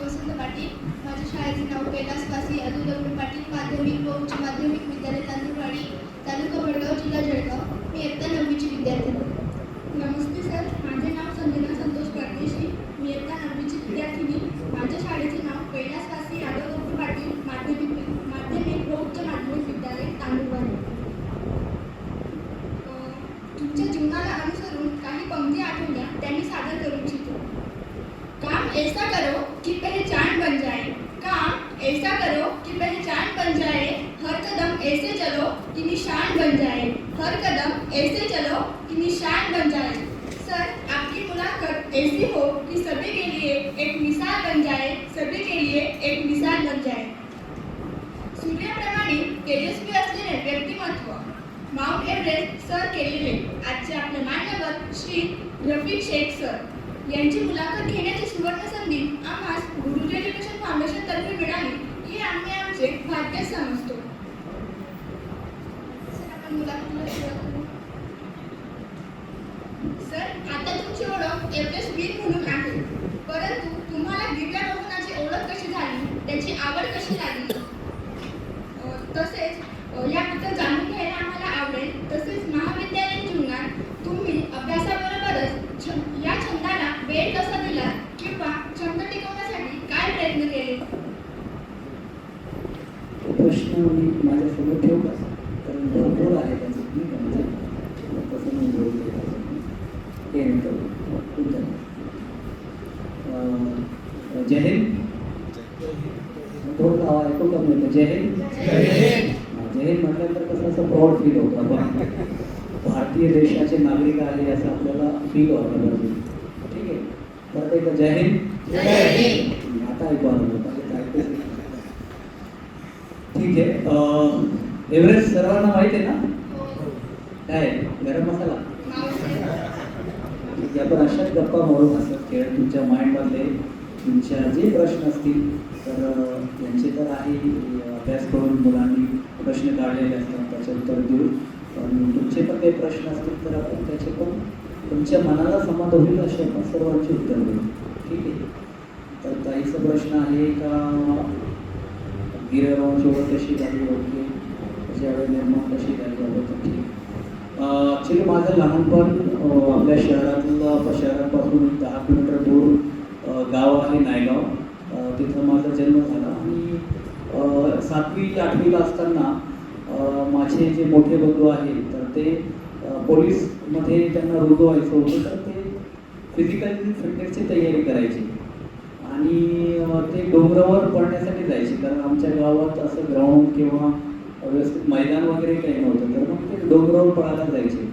वसंत पाटील माझ्या शाळेचे नाव कैलासवासी अदुलग्न पाटील माध्यमिक व उच्च माध्यमिक विद्यालय तांदूळवाडी तालुका वडगाव जिल्हा जळगाव. मी इयत्ता नववीची विद्यार्थी नमस्ते सर. माझे नाव संजना संतोष परदेशी. मी इयत्ता नववीची विद्यार्थिनी माझ्या शाळेचे नाव कैलासवासी यादव पाटील माध्यमिक माध्यमिक व उच्च माध्यमिक विद्यालय तांदूळवाडी तुमच्या जीवनाला अनुसरून काही पंक्ती आठवल्या त्यांनी सादर करू इच्छितो काम ऐसा करो कि पहचान बन जाए काम ऐसा करो कि पहचान बन जाए। हर कदम ऐसे चलो कि निशान बन जाए। हर कदम ऐसे चलो कि निशान बन जाए। सर आपकी मुलाकात ऐसी हो कि सभी के लिए एक मिसाल बन जाए। सभी के लिए एक मिसाल बन जाए। सूर्याप्रमाणे तेजस्वी असलेले व्यक्तिमत्व। माउंट एव्हरेस्ट सर केलेले आजचे आपले मान्यवर श्री रफिक शेख सर. यांची मुलाखत घेण्याची सुवर्ण संधी आम्हास गुरुजी एज्युकेशन फाउंडेशन तर्फे मिळाली हे आम्ही आमचे भाग्य समजतो सर आता तुमची ओळख एवढेच वीर म्हणून आहे. परंतु तुम्हाला गिर्यारोहणाची ओळख कशी झाली? त्याची आवड कशी लागली अ, तसेच अ, याबद्दल जाणून घ्यायला आम्हाला आवडेल तसेच महाविद्यालयीन जीवनात तुम्ही अभ्यासाबरोबरच छ- या छंदाला वेळ कसा दिला किंवा छंद टिकवण्यासाठी काय प्रयत्न केले प्रश्न मी माझ्यासोबत ठेवू का कारण भरपूर आहे त्याचं नाही का म्हणजे कसं मी बोलतो त्याचं. हे नाही करू खूप झालं. अं, जय हिंद थोडं आवाज ऐकू का मिळतं जय हिंद जय हिंद. हा, जय हिंद म्हटल्यानंतर कसं असं प्राऊड फील होतं आपण भारतीय देशाचे नागरिक आहे असं आपल्याला फील व्हायला पाहिजे ठीक आहे? एकदा जय हिंद. आता ऐकू आलं. ठीक आहे. एव्हरेस्ट सर्वांना माहिती आहे ना. काय? गरम मसाला? आपण अशाच गप्पा मारून असत खेळ तुमच्या माइंडमधले तुमच्या जे प्रश्न असतील तर अं, यांचे तर आहे. अभ्यास करून मुलांनी प्रश्न काढलेले असतात त्याचे उत्तर देऊ. पण तुमचे पण काही प्रश्न असतील तर आपण त्याचे पण तुमच्या मनाला समाधान होईल असे आपण सर्वांचे उत्तर देऊ. ठीक आहे? तर ताईचा प्रश्न आहे का? गिर्यारोहणची ओळख कशी झाली? ओळखी त्याच्यावेळी निर्माण कशी झाली? आवड ॲक्च्युली माझं लहानपण आपल्या शहरातलं शहरापासून दहा किलोमीटर दूर गाव आहे नायगाव. तिथं माझा जन्म झाला आणि सातवी आठवीला असताना माझे जे मोठे बंधू आहेत तर ते पोलीसमध्ये त्यांना रुजू व्हायचं होतं तर ते फिजिकल फिटनेसची तयारी करायची. आणि ते डोंगरावर पळण्यासाठी जायचे कारण आमच्या गावात असं ग्राउंड किंवा व्यवस्थित मैदान वगैरे काही नव्हतं तर मग ते डोंगरावर पळायला जायचे.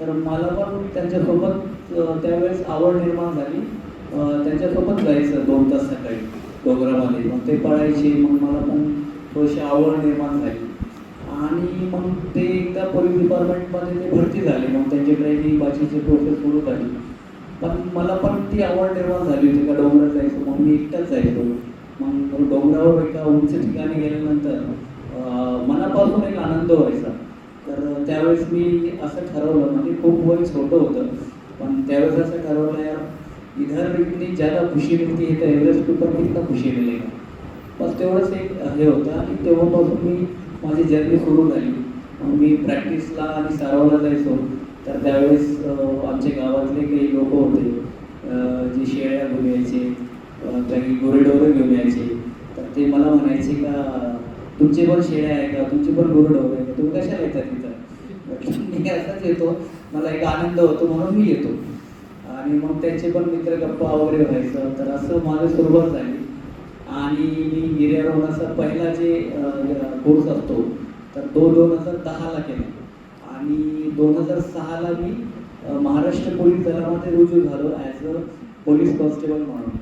तर मला पण त्यांच्यासोबत त्यावेळेस आवड निर्माण झाली. त्यांच्यासोबत जायचं दोन तास सकाळी डोंगरामध्ये मग ते पळायचे मग मला पण थोडीशी आवड निर्माण झाली. आणि मग ते एकदा पोलीस डिपार्टमेंटमध्ये ते भरती झाले. मग त्यांची ट्रेनिंग बाकीची प्रोसेस सुरू झाली. पण मला पण ती आवड निर्माण झाली होती का डोंगरात जायचं. मग मी एकटाच जायचो. मग डोंगरावर एका उंच ठिकाणी गेल्यानंतर मनापासून एक आनंद व्हायचा. तर त्यावेळेस मी असं ठरवलं. म्हणजे खूप वय छोटं होतं. पण त्यावेळेस असं ठरवलं यार इधर इतनी ज़्यादा खुशी मिळते है तर एव्हरेस्ट पेपर कितना खुशी मिळेल बस तेवढंच एक हे होतं. आणि तेव्हापासून मी माझी जर्नी सुरू झाली. मग मी प्रॅक्टिसला आणि सरावला जायचो. तर त्यावेळेस आमच्या गावातले काही लोक होते. जे शेळ्या घेऊन यायचे काही गुरेढोरं घेऊन यायचे. तर ते मला म्हणायचे का तुमचे पण शेळ्या आहे का? तुमचे पण गुरेढोरे आहे का? तुम्ही कशाला येतात तिथं मी असाच येतो. मला एक आनंद होतो म्हणून मी येतो. आणि मग त्यांचे पण मित्र गप्पा वगैरे व्हायचं. तर असं माझं सुरुवात झाली. आणि मी गिर्यारोहणाचा पहिला जे कोर्स असतो तर तो दोन हजार दहाला केला. आणि दोन हजार सहाला मी महाराष्ट्र पोलीस दलामध्ये रुजू झालो ॲज अ पोलीस कॉन्स्टेबल म्हणून.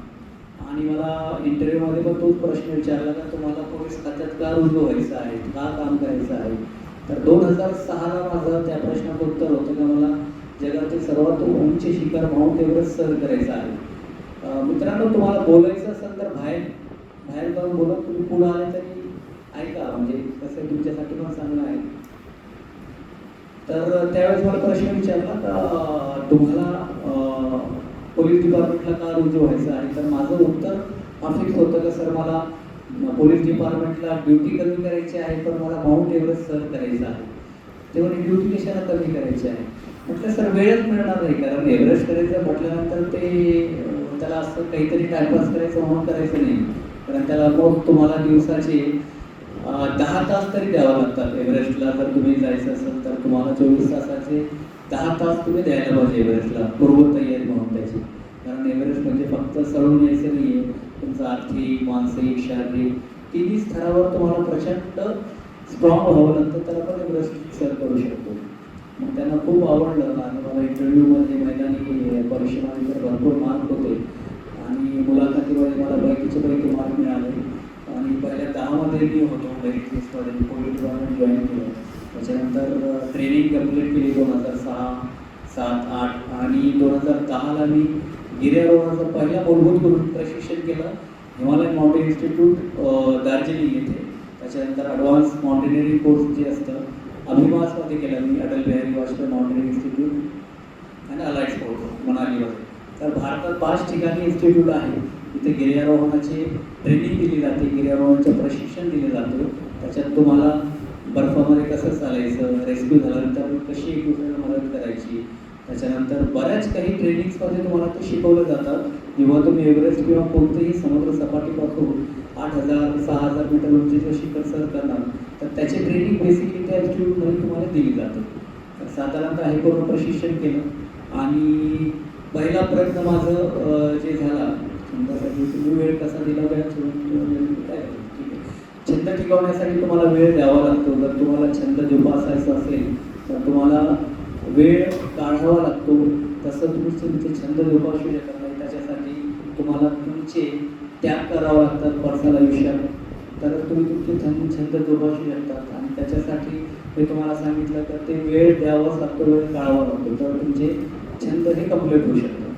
आणि मला इंटरव्ह्यूमध्ये पण तोच प्रश्न विचारला का तुम्हाला पोलीस खात्यात का रुजू व्हायचं आहे? का काम करायचं आहे? तर दोन हजार सहाला माझं त्या प्रश्नाचं उत्तर होतं का मला जगातील सर्वात उंच शिखर माउंट एव्हरेस्ट सर करायचं आहे. मित्रांनो तुम्हाला बोलायचं बाहेर जाऊन बोलत तुम्ही पुढे आले तरी ऐका म्हणजे कसं तुमच्यासाठी पण चांगलं आहे. तर त्यावेळेस मला प्रश्न विचारला का तुम्हाला पोलीस डिपार्टमेंटला का रुजू व्हायचं? आहे तर माझं उत्तर अफिक्स होतं का सर? मला पोलीस डिपार्टमेंटला ड्युटी कमी करायची आहे पण मला माउंट एव्हरेस्ट सर करायचं आहे. तेव्हा ड्युटी कशाला कमी करायची आहे? म्हटलं सर वेळच मिळणार नाही कारण एव्हरेस्ट करायचं म्हटल्यानंतर ते त्याला असं काहीतरी टाइमपास करायचं म्हणून करायचं नाही. कारण त्याला मग तुम्हाला दिवसाचे दहा तास तरी द्यावं लागतात. एव्हरेस्टला जर तुम्ही जायचं असेल तर तुम्हाला चोवीस तासाचे दहा तास तुम्ही द्यायला पाहिजे एव्हरेस्टला. पूर्वतयारी म्हणून त्याची. कारण एव्हरेस्ट म्हणजे फक्त चढून यायचं नाही आहे तुमचं आर्थिक मानसिक शारीरिक तिन्ही स्तरावर तुम्हाला प्रचंड स्ट्रॉंग व्हावं लागतं. तर आपण एव्हरेस्ट सर करू शकतो. मग त्यांना खूप आवडलं. आणि मला इंटरव्ह्यूमध्ये मैदानी परीक्षेमध्ये तर भरपूर मार्क होते आणि मुलाखतीमध्ये मला पैकीचे पैकी मार्क मिळाले आणि पहिल्या दहामध्ये मी होतो. मेरिट लिस्टमध्ये पोलीस डिपार्टमेंट जॉईन केलं. त्याच्यानंतर ट्रेनिंग कंप्लीट केली दोन हजार सहा सात आठ. आणि दोन हजार दहाला मी गिर्यारोहणाचा पहिला मूलभूत करून प्रशिक्षण केलं. हिमालयन माउंटेन इन्स्टिट्यूट दार्जिलिंग येथे. त्याच्यानंतर ॲडव्हान्स माउंटेनिअरिंग कोर्स जे असतं अभिमासमध्ये केलं मी अटल बिहारी वाजपेयी माउंटेनिअरिंग इन्स्टिट्यूट आणि अलाइड स्पोर्ट मनालीमध्ये. तर भारतात पाच ठिकाणी इन्स्टिट्यूट आहे तिथे गिर्यारोहणाची ट्रेनिंग दिली जाते. गिर्यारोहणाचं प्रशिक्षण दिलं जातं. त्याच्यात तुम्हाला बर्फामध्ये कसं चालायचं रेस्क्यू झाल्यानंतर कशी एक दुसऱ्याला मदत करायची त्याच्यानंतर बऱ्याच काही ट्रेनिंग्समध्ये तुम्हाला ते शिकवलं जातं. जेव्हा तुम्ही एव्हरेस्ट किंवा कोणतेही समुद्र सपाटीपासून आठ हजार सहा हजार मीटर उंचीचं शिखर सर करणार तर त्याची ट्रेनिंग बेसिकली त्या इन्स्टिट्यूटमध्ये तुम्हाला दिली जाते. तर साधारणतः हे पूर्ण प्रशिक्षण केलं? आणि पहिला प्रयत्न माझं जे झाला छंदासाठी तुम्ही वेळ कसा दिला वेळ काय छंद टिकवण्यासाठी तुम्हाला वेळ द्यावा लागतो. जर तुम्हाला छंद जोपासायचा असेल तर तुम्हाला वेळ काढावा लागतो. तसं तुम्ही तुमचे छंद जोपासू शकत नाही. त्याच्यासाठी तुम्हाला तुमचे त्याग करावा लागतात पर्सनल आयुष्यात. तर तुम्ही तुमचे छंद छंद जोपासू शकतात. आणि त्याच्यासाठी मी तुम्हाला सांगितलं तर ते वेळ द्यावाच लागतो वेळ काढावा लागतो. तर तुमचे छंद हे कंप्लीट होऊ शकतात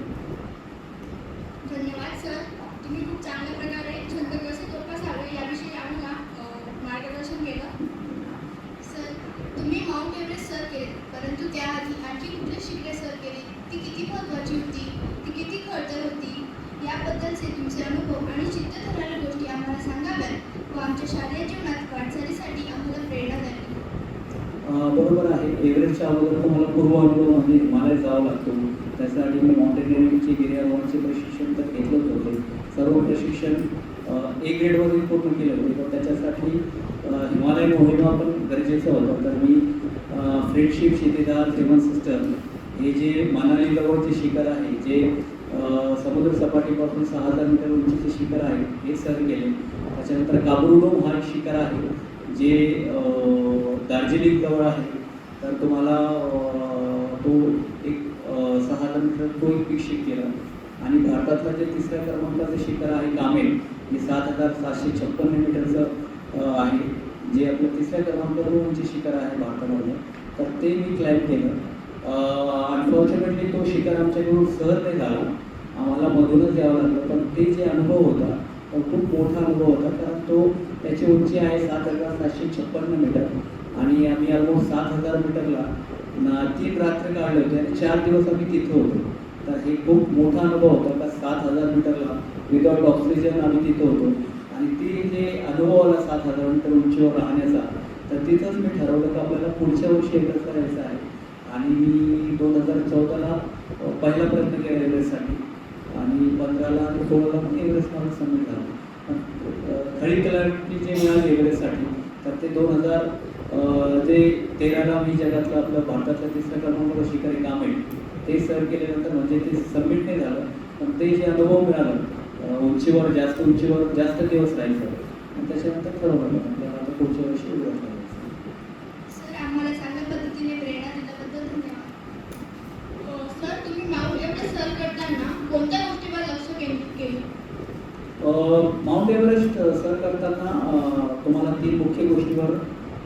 धन्यवाद सर तुम्ही खूप चांगल्या प्रकारे छंद कसे जोपासावे याविषयी आम्हाला अ, मार्गदर्शन केलं सर तुम्ही माउंट एव्हरेस्ट सर केले परंतु त्याआधी आणखी कुठले शिखरे सर केले ती किती महत्त्वाची होती ती किती खडतर होती याबद्दलचे तुमचे अनुभव आणि चित्त धरणाऱ्या गोष्टी आम्हाला सांगाव्यात व आमच्या शालेय जीवनात वाटचालीसाठी आम्हाला प्रेरणा द्यावी अं, बरोबर आहे. एव्हरेजच्या अगोदर तुम्हाला पूर्व अनुभव म्हणजे हिमालयात जावं लागतो. त्यासाठी मी माउंटेनिअरिंगचे गिर्यारोहणचे प्रशिक्षण तर घेतलंच होते. सर्व प्रशिक्षण ए ग्रेडमध्ये पूर्ण केलं होते. पण त्याच्यासाठी हिमालय हिमालयन मोहिमा पण गरजेचं होतं. तर मी फ्रेंडशिप शेतीदार सेवन सिस्टर हे जे मनाली जवळचे शिखर आहे जे समुद्र सपाटीपासून सहा हजार मीटर उंचीचे शिखर आहे हे सर केले. त्याच्यानंतर काबुलडोम हा एक शिखर आहे जे दार्जिलिंग जवळ आहे. तर तुम्हाला तो एक सहा हजार मीटर तो एक पीक केला. आणि भारतातला जे तिसऱ्या क्रमांकाचं शिखर आहे कामेल हे सात हजार सातशे छप्पन्न मीटरचं आहे. जे आपलं तिसऱ्या क्रमांकावर उंची शिखर आहे भारतामध्ये. तर ते मी क्लाइम केलं. अनफॉर्च्युनेटली तो शिखर आमच्याकडून सहज नाही झाला. आम्हाला मधूनच यावं लागलं. पण ते जे अनुभव होता तो खूप मोठा अनुभव होता. कारण तो त्याची उंची आहे सात हजार सातशे छप्पन्न मीटर. आणि आम्ही ऑलमोस्ट सात हजार मीटरला. न- तीन रात्र काढले होते आणि चार दिवस आम्ही तिथं होतो. तर हे खूप मोठा अनुभव होता का सात हजार मीटरला विदाउट ऑक्सिजन आम्ही तिथं होतो. आणि ते जे अनुभव आला सात हजार मीटर उंचीवर राहण्याचा तर तिथंच मी ठरवलं की आपल्याला पुढच्या वर्षी एकच करायचं आहे. आणि मी दोन हजार चौदाला पहिला प्रयत्न केला एव्हरेस्टसाठी आणि पंधराला आणि सोळाला पण एव्हरेस्ट मला सबमिट झाला. पण, थळी खरी जे मिळाली एव्हरेस्टसाठी तर ते दोन हजार जे तेराला मी जगातलं आपलं भारतातलं तिसऱ्या क्रमांकावर शिकारी काम आहे. ते सर केल्यानंतर म्हणजे ते सबमिट नाही झालं पण ते जे अनुभव मिळालं उंचीवर जास्त उंचीवर जास्त दिवस राहायचं आणि त्याच्यानंतर ठरवलं आपल्याला आता पुढच्या वर्षी करायचं सर आम्हाला चांगल्या पद्धतीने प्रेरणा दिल्याबद्दल धन्यवाद. अ, सर तुम्ही माउंट एव्हरेस्ट सर करताना कोणत्या गोष्टीवर लक्ष केंद्रित केले माउंट एव्हरेस्ट सर करताना तुम्हाला तीन मुख्य गोष्टीवर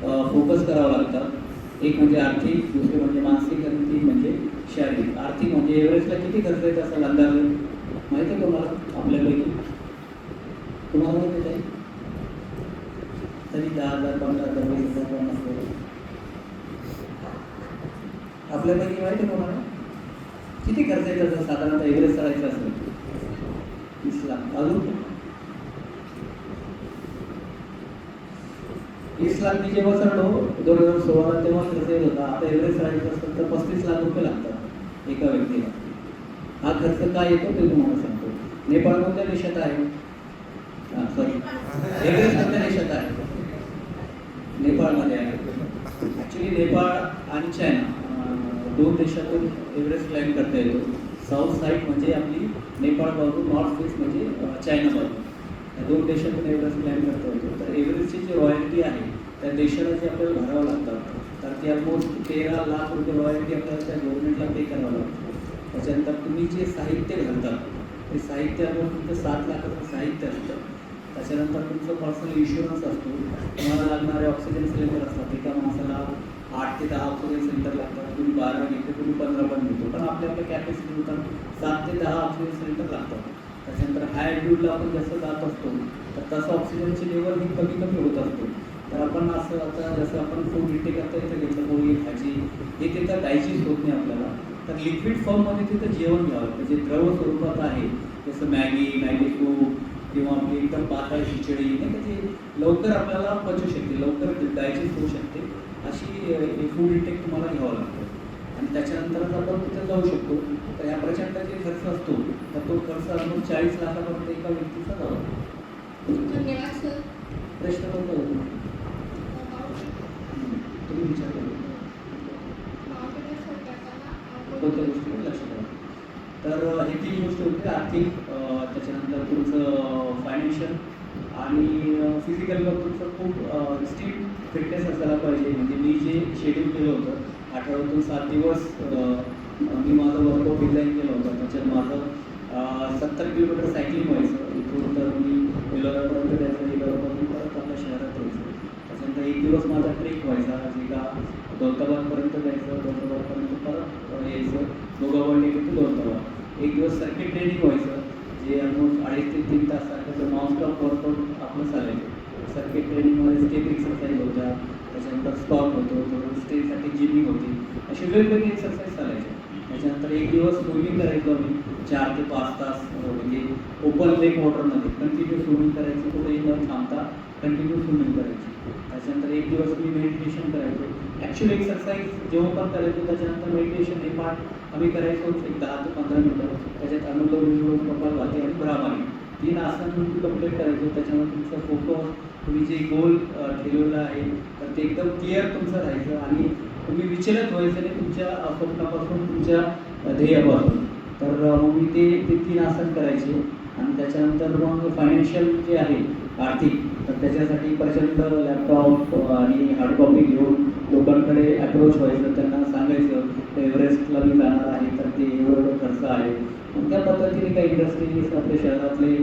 फोकस करावा लागतं. एक म्हणजे आर्थिक दुसरे म्हणजे मानसिक आणि तीन म्हणजे शारीरिक. आर्थिक म्हणजे एव्हरेस्टला किती खर्च येत असेल अंदाजे? माहिती आहे तुम्हाला? आपल्यापैकी. तुम्हाला माहिती आहे? तरी दहा हजार पंधरा हजार वीस हजार पन्नास हजार आपल्यापैकी माहिती आहे तुम्हाला? किती खर्च येत असेल? साधारणतः एव्हरेस्ट करायचं असेल. तीस लाख. अजून वीस लाख मी जेव्हा चढलो दोन हजार सोळाला तेव्हा खर्च येत होता. आता एव्हरेज राहायचं असेल तर पस्तीस लाख रुपये लागतात एका व्यक्तीला. हा खर्च काय येतो ते तुम्हाला सांगतो. नेपाळ कोणत्या देशात आहे? सॉरी एव्हरेस्ट कोणत्या देशात आहे? नेपाळमध्ये आहे. ॲक्च्युली नेपाळ आणि चायना दोन देशातून एव्हरेस्ट क्लाइंब करता येतो. साऊथ साईड म्हणजे आपली नेपाळ बाजू नॉर्थ ईस्ट म्हणजे चायना बाजू दोन देशातून एवढाच क्लाइंब करता येतो तर एव्हरेजची जी रॉयल्टी आहे त्या देशाला जे आपल्याला भरावं लागतं तर ते ऑलमोस्ट तेरा लाख रुपये रॉयल्टी आपल्याला त्या गव्हर्नमेंटला पे करावं लागतं. त्याच्यानंतर तुम्ही जे साहित्य घालता ते साहित्यावर तुमचं सात लाखाचं साहित्य असतं. त्याच्यानंतर तुमचं पर्सनल इन्शुरन्स असतो. तुम्हाला लागणारे ऑक्सिजन सिलेंडर असतात. एका माणसाला आठ ते दहा ऑक्सिजन सिलेंडर लागतात. तुम्ही बारा घेतो तुम्ही पंधरा पण घेतो पण आपल्या आपल्या कॅपॅसिटीनुसार सात ते दहा ऑक्सिजन सिलेंडर लागतात. त्याच्यानंतर हाय ॲल्टिट्यूडला आपण जसं जात असतो तर तसं ऑक्सिजनची लेवल ही कमी कमी होत असतो. तर आपण असं आता जसं आपण फूड इंटेक आता इथं घेतलं पोळी भाजी हे तिथं डायजेस्ट होत नाही आपल्याला. तर लिक्विड फॉर्ममध्ये तिथं जेवण घ्यावं लागतं जे द्रव स्वरूपात आहे जसं मॅगी मॅगी सूप किंवा आपली एकदम पातळ खिचडी नाही ते लवकर आपल्याला पचू शकते लवकर डायजेस्ट होऊ शकते. अशी फूड इंटेक तुम्हाला घ्यावं लागतं. आणि त्याच्यानंतरच आपण तिथे जाऊ शकतो. तर या प्रचंड जे खर्च असतो. तर तो खर्च आपण चाळीस लाखापर्यंत एका व्यक्तीचा जावा धन्यवाद सर. प्रश्न कोणता होतो? तुम्ही विचार करू. कोणत्या गोष्टी लक्ष ठेवा तर हे तीन गोष्टी होते आर्थिक त्याच्यानंतर तुमचं फायनान्शियल आणि फिजिकलवर तुमचं खूप स्ट्रिक्ट फिटनेस असायला पाहिजे. म्हणजे मी जे शेड्यूल केलं होतं आठवड्यातून सात दिवस मी माझं वर्कआउट डिझाईन केलं होतं. त्याच्यात माझं सत्तर किलोमीटर सायकलिंग व्हायचं. इथून तर मी वेलोरापर्यंत जायचं वेलोरापासून परत आपल्या शहरात यायचं त्याच्यानंतर एक दिवस माझा ट्रेक व्हायचा जे का दौलताबादपर्यंत जायचं दौलताबादपर्यंत परत यायचं. दोघावडले ते दौलताबाद एक दिवस सर्किट ट्रेनिंग व्हायचं जे ऑलमोस्ट अडीच ते तीन तास सारखं नॉनस्टॉप वर्कआउट आपलं चालायचं. सर्किट ट्रेनिंगमध्ये स्टेप एक्सरसाइज होत्या. त्याच्यानंतर स्टॉक होतो थोडं स्टेजसाठी जिमिंग होती. असे वेगवेगळे एक्सरसाइज चालायचे. त्याच्यानंतर एक दिवस स्विमिंग करायचो आम्ही. चार ते पाच तास म्हणजे ओपन लेक वॉटरमध्ये कंटिन्यू स्विमिंग करायचं कुठेही न थांबता कंटिन्यू स्विमिंग करायची. त्याच्यानंतर एक दिवस मी मेडिटेशन करायचो. ॲक्च्युअल एक्सरसाइज जेव्हा पण करायचो त्याच्यानंतर मेडिटेशन हे पार्ट आम्ही करायचो एक दहा ते पंधरा मिनटं. त्याच्यात अनुलोम विलोम वाते आणि भ्रामारी. तीन आसन कंप्लीट करायचो. त्याच्यामध्ये तुमचा फोकस तुम्ही जे गोल ठेवलेला आहे तर ते एकदम क्लिअर तुमचं राहायचं आणि तुम्ही विचलित व्हायचं नाही तुमच्या स्वप्नापासून तुमच्या ध्येयापासून. तर मग मी ते ते तीन आसन करायचे आणि त्याच्यानंतर मग फायनान्शियल जे आहे आर्थिक तर त्याच्यासाठी प्रचंड लॅपटॉप आणि हार्ड कॉपी घेऊन लोकांकडे अप्रोच व्हायचं त्यांना सांगायचं एव्हरेस्टला मी जाणार आहे तर ते एवढं खर्च आहे. त्या पद्धतीने काही इंडस्ट्रीज आपल्या शहरातले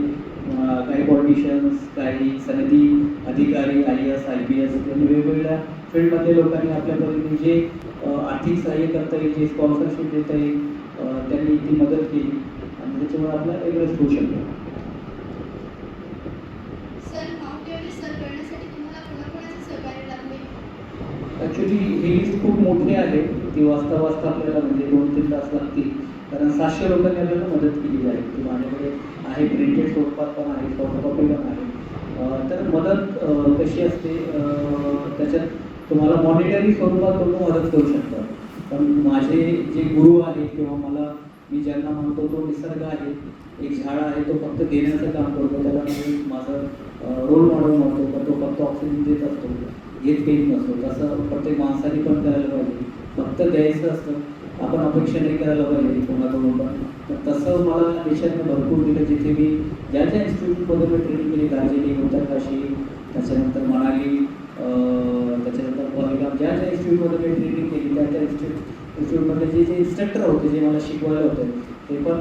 काही पॉलिटिशियन्स काही सनदी अधिकारी I S I P S यांनी वेगवेगळ्या फील्डमधल्या लोकांनी आपल्या पद्धतीने जे आर्थिक सहाय्य करता येईल जे स्पॉन्सरशिप देता येईल त्यांनी ती मदत केली. आणि त्याच्यामुळे आपला एव्हरेस्ट होऊ शकतो. ॲक्च्युली ही लिस्ट खूप मोठी आहे. ती वाचता वाचता आपल्याला म्हणजे दोन तीन तास लागतील. कारण सातशे लोकांनी आपल्याला मदत केलेली आहे. की माझ्याकडे आहे प्रिंटेड स्वरूपात पण आहे फोटोकॉपी पण आहे. तर मदत कशी असते? त्याच्यात तुम्हाला मॉनिटरी स्वरूपात लोक मदत करू शकतात. पण माझे जे गुरु आहेत किंवा मला मी ज्यांना म्हणतो तो निसर्ग आहे एक झाड आहे तो फक्त घेण्याचं काम करतो. त्याला मी माझं रोल मॉडेल म्हणतो पण तो फक्त ऑक्सिजन देत असतो. घेत काही नसतो. तसं प्रत्येक माणसाने पण करायला पाहिजे. फक्त द्यायचं असतं आपण अपेक्षा नाही करायला पाहिजे कोणाकडून पण. तर तसं मला देशातनं भरपूर दिलं जिथे मी ज्या ज्या इन्स्टिट्यूटमध्ये मी ट्रेनिंग केली दार्जिलिंग उत्तरकाशी त्याच्यानंतर मनाली त्याच्यानंतर पहलगाम ज्या ज्या इन्स्टिट्यूटमध्ये मी ट्रेनिंग केली त्या त्या इन्स्टिट्यूट इन्स्टिट्यूटमधले जे जे इन्स्ट्रक्टर होते जे मला शिकवायला होते ते पण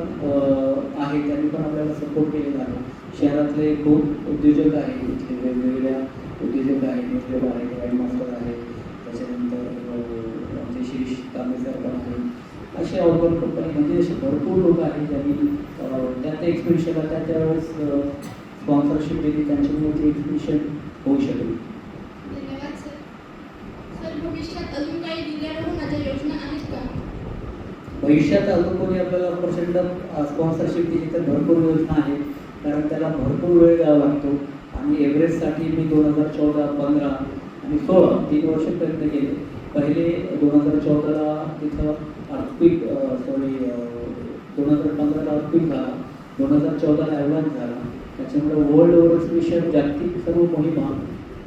आहे त्यांनी पण आपल्याला सपोर्ट केलेला आहे. शहरातले खूप उद्योजक आहेत. इथले वेगवेगळ्या उद्योजक आहेत. न्यूजपेपर आहे गाईड मास्टर आहे त्याच्यानंतर शिरीष सर पण आहेत असे ऑर्गन कंपनी म्हणजे असे भरपूर लोक आहेत ज्यांनी त्या त्या एक्सपिडिशनला त्या त्यावेळेस स्पॉन्सरशिप दिली त्यांच्यामुळे ती एक्सपिडिशन होऊ शकली. भविष्यात अजून कोणी आपल्याला प्रचंड स्पॉन्सरशिप दिली तर भरपूर योजना आहेत. कारण त्याला भरपूर वेळ द्यावा लागतो. आणि एव्हरेस्टसाठी मी दोन हजार चौदा पंधरा आणि आणि सोळा तीन वर्ष प्रयत्न केले पहिले दोन हजार चौदाला तिथं अर्थक्विक सॉरी दोन हजार पंधराला अर्थक्विक झाला. दोन हजार चौदाला ॲडव्हान्स झाला. त्याच्यामुळे वर्ल्ड ओव्हर विषय जागतिक सर्व मोहिमा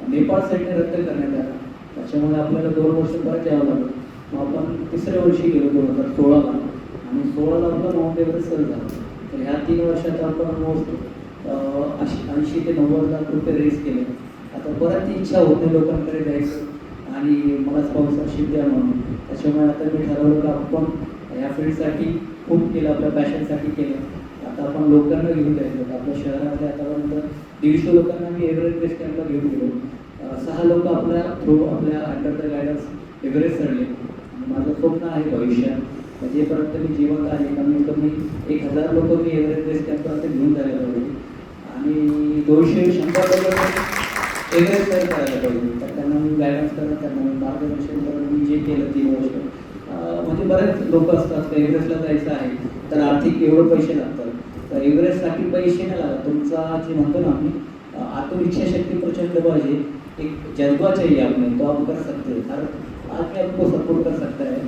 नेपाळ साईडने रद्द करण्यात आला त्याच्यामुळे आपल्याला दोन वर्ष परत यावं लागलं. मग आपण तिसऱ्या वर्षी गेलो दोन हजार सोळाला. आणि सोळाला आपला माउंट एव्हरेस्ट सर झाला. तर ह्या तीन वर्षात आपण मोस्ट ऐंशी ते नव्वद लाख रुपये रेस केले. आता परत इच्छा होते लोकांकडे जायचं. आणि मला स्पॉन्सरशिप द्या म्हणून. त्याच्यामुळे आता मी ठरवलं की आपण या फील्डसाठी खूप केलं आपल्या पॅशनसाठी केलं. आता आपण लोकांना घेऊन जायचं. आपल्या शहरामध्ये आतापर्यंत दीडशे लोकांना मी एव्हरेस्ट बेस्ट कॅम्पला घेऊन गेलो. सहा लोक आपल्या थ्रू आपल्या अंडर द गायडन्स एव्हरेस्ट चढले माझं स्वप्न आहे भविष्यात. जेपर्यंत मी जिवंत आहे कमीत कमी एक हजार लोक मी एव्हरेस्ट बेस्ट कॅम्पपर्यंत घेऊन जायला पाहिजे आणि दोनशे शंभर लोक एव्हरेस्ट तयार करायला पाहिजे. तर त्यांना मी गायडन्स करणं त्यांना मी मार्गदर्शन करणं मी जे केलं तीन वर्ष म्हणजे बरेच लोक असतात का एव्हरेस्टला जायचं आहे तर आर्थिक एवढं पैसे लागतात. तर एव्हरेस्टसाठी पैसे नाही लागत. तुमचा जे म्हणतो ना आम्ही अं, आतून प्रचंड पाहिजे. एक जज्बा चाहिए आपने तो आप कर सकते हैं हर आदमी आपको सपोर्ट कर सकता है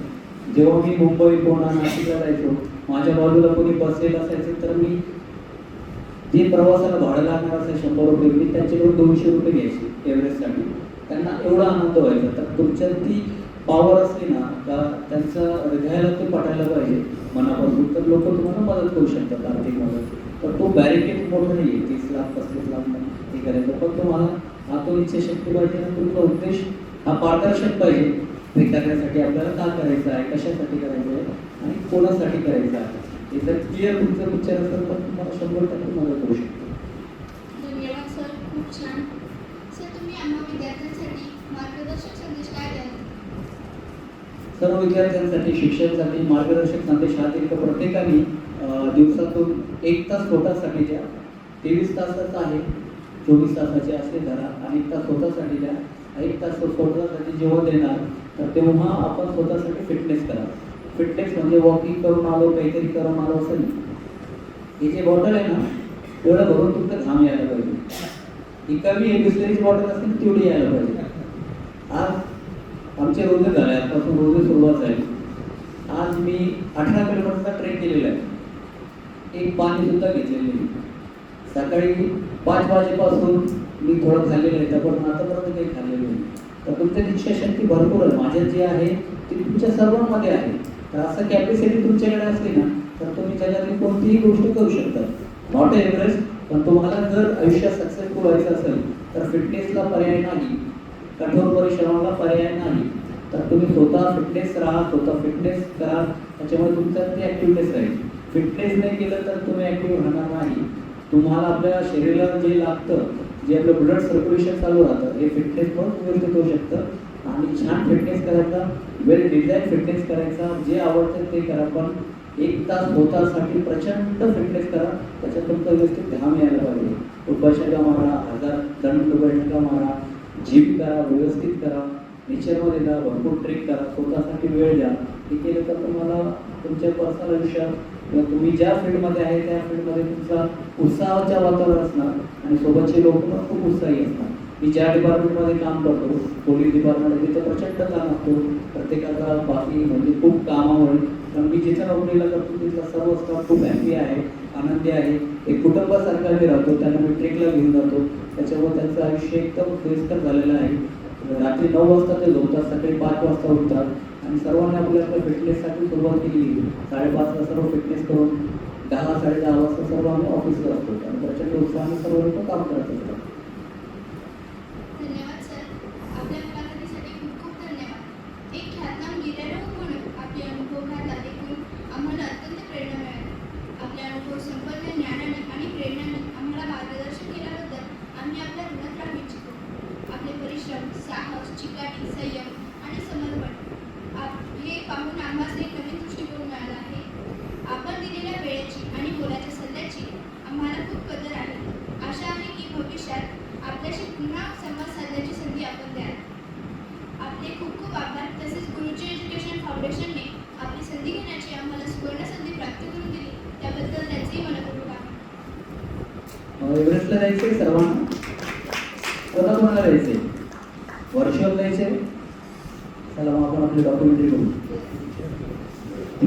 जेव्हा मी मुंबई पुणा नाशिकला जायचो माझ्या बाजूला कोणी बसलेलं असायचं तर मी जे प्रवासाला भाडं लागणार असेल शंभर रुपये मी त्यांच्याकडून दोनशे रुपये घ्यायचे एव्हरेस्टसाठी. त्यांना एवढा आनंद व्हायचा. तर तुमच्यात ती पॉवर असली ना का त्यांचं हृदयाला ते पटायला पाहिजे? मनापासून. तर लोक तुम्हाला मदत करू शकतात आर्थिक मदत तर तो बॅरिकेड मोठं नाही आहे तीस लाख पस्तीस लाख हे करायचं. पण तुम्हाला आतून इच्छाशक्ती पाहिजे ना तुमचा उद्देश हा पारदर्शक पाहिजे. ते करण्यासाठी आपल्याला का करायचं आहे? कशासाठी करायचं आहे? आणि कोणासाठी करायचं आहे? जर क्लिअर तुमचा विचार असेल तर तुम्हाला शंभर टक्के मदत करू शकतो. धन्यवाद सर. खूप छान. सर तुम्ही आम्हा विद्यार्थ्यांसाठी मार्गदर्शक संदेश काय द्याल? सर्व विद्यार्थ्यांसाठी शिक्षकांसाठी मार्गदर्शक संदेश हा एक प्रत्येकाने दिवसातून एक तास स्वतःसाठी द्या. तेवीस तासाचा आहे चोवीस तासाचे असले धरा. आणि एक तास स्वतःसाठी द्या. एक तास स्वतःसाठी जेव्हा देणार तर तेव्हा आपण स्वतःसाठी फिटनेस करा फिटनेस म्हणजे वॉकिंग करून आलो काहीतरी करून आलो असं हे जे बॉटल आहे ना तेवढं भरून तुमचं घाम यायला पाहिजे. ही कमी आहे बिस्लरीची बॉटल असेल तेवढी यायला पाहिजे. आज आमचे रोज झाले आजपासून रोज सुरुवात झाली. आज मी अठरा किलोमीटरचा ट्रेक केलेला आहे. एक पाणी सुद्धा घेतलेलं नाही. सकाळी पाच वाजेपासून मी थोडं खाल्लेलं आहे त्या पण आतापर्यंत काही खाल्लेलं नाही. तर तुमच्यात इच्छाशक्ती भरपूर आहे. माझ्या जे आहे ती तुमच्या सर्वांमध्ये आहे. तर असं कॅपॅसिटी तुमच्याकडे असली ना तर तुम्ही जगातली कोणतीही गोष्ट करू शकता. नॉट एव्हरेस्ट पण तुम्हाला जर आयुष्यात सक्सेसफुल व्हायचं असेल तर फिटनेसला पर्याय नाही कठोर परिश्रमाला पर्याय नाही तर तुम्ही स्वतः फिटनेस राहा स्वतः फिटनेस करा त्याच्यामुळे तुमच्यात ती ॲक्टिव्हनेस राहील. फिटनेस नाही केलं तर तुम्ही ॲक्टिव्ह राहणार नाही. तुम्हाला आपल्या शरीराला जे लागतं जे आपलं ब्लड सर्क्युलेशन चालू राहतं हे फिटनेस पण तुम्ही होऊ शकतं. आणि छान फिटनेस करायचा वेल डिझाईन फिटनेस करायचा जे आवडतं ते करा पण एक तास स्वतःसाठी प्रचंड फिटनेस करा त्याच्यात तुमचं व्यवस्थित घाम यायला पाहिजे. उपाशका मारा हजार दंड बैठका मारा जिम करा व्यवस्थित करा नेचरमध्ये जा भरपूर ट्रेक करा स्वतःसाठी वेळ द्या. हे केलं तर तुम्हाला तुमच्या पर्सनल आयुष्यात किंवा तुम्ही ज्या फील्डमध्ये आहे त्या फील्डमध्ये तुमचा उत्साहाच्या वातावरण असणार. आणि सोबतचे लोक पण खूप उत्साही असणार. मी ज्या डिपार्टमेंटमध्ये काम करतो पोलीस डिपार्टमेंट तिथं प्रचंड काम असतो. प्रत्येकाचा बाकी म्हणजे खूप कामामुळे. पण मी जिथं नोकरीला करतो तिथला सर्व स्टाफ खूप हॅपी आहे आनंदी आहे. एक कुटुंबासारखा मी राहतो त्यांना मी ट्रेकला घेऊन जातो. त्याच्यामुळे त्यांचं आयुष्य एकदम सोयीस्कर झालेलं आहे. रात्री नऊ वाजता ते झोपतात सकाळी पाच वाजता उठतात. आणि सर्वांनी आपल्याला फिटनेससाठी सुरुवात केली साडेपाचला सर्व फिटनेस करून दहा साडे दहा वाजता सर्व आम्ही ऑफिसला असतो. आणि प्रचंड उत्साहाने सर्व लोक काम करत असतात आम्ही आपल्या इच्छितो आपले परिश्रम साहस चिकाटी संयम आणि समर्पण. आप हे पाहून आम्हाला